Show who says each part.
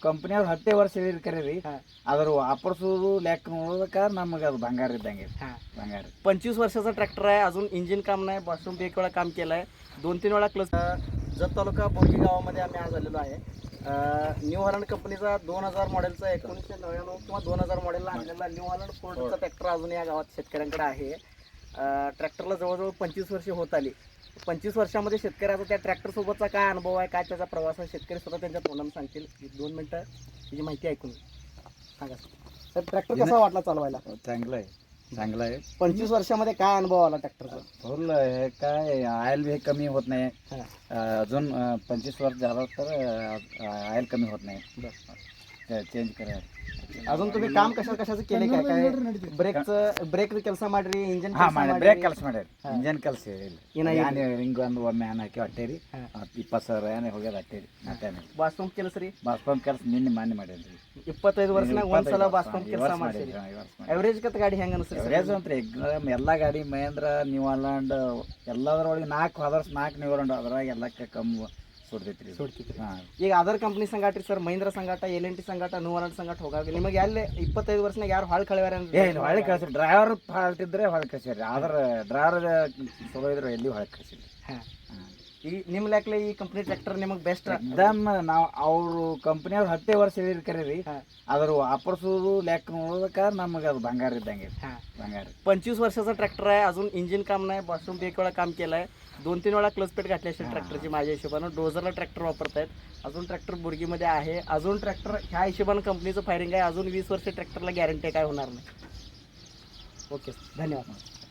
Speaker 1: ಕಂಪ್ನಿಯವ್ರು ಹತ್ತೇ ವರ್ಷ ಹೇಳಿರ್ಕರೆ ರೀ
Speaker 2: ಹಾ.
Speaker 1: ಅದ್ರ ವಾಪರ್ಸೋದು ಲೆಕ್ಕ ನೋಡೋದಕ್ಕ ನಮಗೆ ಅದು ಬಂಗಾರ ಇದ್ದಂಗೆ ಐತಿ.
Speaker 2: हा
Speaker 1: ಬಂಗಾರ
Speaker 2: पंचवीस वर्षाचा ट्रॅक्टर आहे अजून इंजिन काम नाही वॉशरूम एक वेळा काम केलं आहे दोन तीन वेळा क्लच जत तालुका बोरगी गावामध्ये आम्ही आज आलेलो आहे अं, न्यू हॉलंड कंपनीचा दोन हजार मॉडेलचा एकोणीसशे नव्याण्णव किंवा दोन हजार मॉडेलला आणलेला न्यू हॉलंड फोर्डचा ट्रॅक्टर अजून या गावात शेतकऱ्यांकडे आहे अं, ट्रॅक्टरला जवळजवळ पंचवीस वर्षे होत आली पंचवीस वर्षामध्ये शेतकऱ्याचा त्या ट्रॅक्टर सोबतचा काय अनुभव आहे? काय त्याचा प्रवास आहे? शेतकरी स्वतः त्यांच्या तोंडाने सांगतील. दोन मिनटं त्याची माहिती ऐकून सांगा सर. ट्रॅक्टर कसा वाटला चालवायला?
Speaker 1: चांगलं आहे. चांगलं आहे.
Speaker 2: पंचवीस वर्षामध्ये काय अनुभव आला ट्रॅक्टरचा
Speaker 1: फुल हे काय ऑइल बी कमी होत नाही.
Speaker 2: हा.
Speaker 1: अजून पंचवीस वर्ष झालं तर ऑइल कमी होत नाही. चेंज करा
Speaker 2: अजून तुम्ही काम कशा कशाचं केले काय काय ಬ್ರೇಕ್ಸ್ ಬ್ರೇಕ್ ಕೆಲಸ ಮಾಡ್ರಿ ಇಂಜಿನ್
Speaker 1: ಹಾ ಮಾಡಿ ಬ್ರೇಕ್ ಕೆಲಸ ಮಾಡ್ಯಾರ
Speaker 2: ಹಾ.
Speaker 1: ಇಂಜನ್ ಕೆಲಸ
Speaker 2: ಏನ
Speaker 1: ಏನು ಹಿಂಗ ಒಂದು ಒಮ್ಮೆ ಏನ್ ಹಾಕಿ ಹೊಟ್ಟೇರಿ
Speaker 2: ಹಾ.
Speaker 1: ಇಪ್ಪತ್ತು ಸಾವಿರ ಏನೇ ಹೋಗ್ಯದ ಹಟ್ಟೇರಿ ಮತ್ತೇನೆ
Speaker 2: ಬಾಸ್ಪಂಪ್ ಕೆಲಸ ರೀ
Speaker 1: ಬಸ್ ಪಂಪ್ ಕೆಲಸ ನಿನ್ನೆ ಮಾನ್ಯ ಮಾಡೇನ್ರಿ
Speaker 2: ಇಪ್ಪತ್ತೈದು ವರ್ಷನಾಗ ಒಂದ್ಸಲ ಬಾಸ್ಪಂಪ್ ಕೆಲಸ ಮಾಡ್ತೀರಿ ಅವರೇಜ್ ಕತ್ ಗಾಡಿ ಹೆಂಗ ಅನಿಸ್ರಿ
Speaker 1: ಎವರೇಜ್ ಅಂತ ಎಕ್ಸಾಮ್ ಎಲ್ಲ ಗಾಡಿ ಮಹೇಂದ್ರ ನ್ಯೂ ಹಾಲೆಂಡ್ ಎಲ್ಲದರೊಳಗೆ ನಾಲ್ಕು ಅದರ್ಸ್ ನಾಲ್ಕು ನ್ಯೂ ಹಾಲೆಂಡ್ ಅದ್ರಾಗ ಎಲ್ಲಕ್ಕೆ ಕಮ್ಮಿ ಸುಡ್ತೈತ್ರಿ
Speaker 2: ಸುಡ್ತೈತ್ರಿ.
Speaker 1: ಹಾಂ.
Speaker 2: ಈಗ ಅದರ್ ಕಂಪ್ನಿ ಸಂಗಾಟ್ರಿ ರೀ ಸರ್ ಮಹೀಂದ್ರ ಸಂಗಾಟ ಎಲ್ ಎನ್ ಟಿ ಸಂಘಟ ನೂರ ಸಂಗಾಟ ಹೋಗಾಗ ನಿಮಗೆ ಅಲ್ಲಿ ಇಪ್ಪತ್ತೈದು ವರ್ಷನಾಗ ಯಾರು ಹಾಳು ಕಳಿವಾರ
Speaker 1: ಏ ಇಲ್ಲ ಹೊಳೆ ಕಳ್ಸಿ ಡ್ರೈವರ್ ಫಾಲ್ಟ್ ಇದ್ರೆ ಹೊಳೆ ಕಳ್ಸಿರಿ ಆದ್ರೆ ಡ್ರೈವರ್ ಚಲೋ ಇದ್ರೆ ಎಲ್ಲಿ ಹೊಳೆ ಕಳ್ಸಿರಿ
Speaker 2: ಈ ನಿಮ್ಮ ಲೆಕ್ಕಲೆ ಈ ಕಂಪ್ನಿ ಟ್ರ್ಯಾಕ್ಟರ್ ನಿಮಗೆ ಬೆಸ್ಟ್
Speaker 1: ಎಕ್ದಮ್ ನಾವು ಅವರು ಕಂಪ್ನಿಯವ್ರು ಹತ್ತೇ ವರ್ಷ ಹೇಳಿರ್ಕರೆ ರೀ
Speaker 2: ಹಾ.
Speaker 1: ಅದ್ರ ವಾಪರ್ಸೋದು ಲೆಕ್ಕ ನೋಡೋದಕ್ಕ ನಮಗೆ ಅದು ಬಂಗಾರ ಇದ್ದಂಗೆ ಐತಿ.
Speaker 2: हा
Speaker 1: ಬಂಗಾರ
Speaker 2: पंचवीस वर्षाचा ट्रॅक्टर आहे अजून इंजिन काम नाही वॉशरूम एक वेळा काम केलं आहे दोन तीन वेळा क्लच पेट घातली असेल
Speaker 1: हा.
Speaker 2: ट्रॅक्टरची माझ्या हिशोबानं डोझरला ट्रॅक्टर वापरतायत अजून ट्रॅक्टर बुरगीमध्ये आहे अजून ट्रॅक्टर ह्या हिशोबानं कंपनीचं फायरिंग आहे अजून वीस वर्ष ट्रॅक्टरला गॅरंटी काय होणार नाही ओके धन्यवाद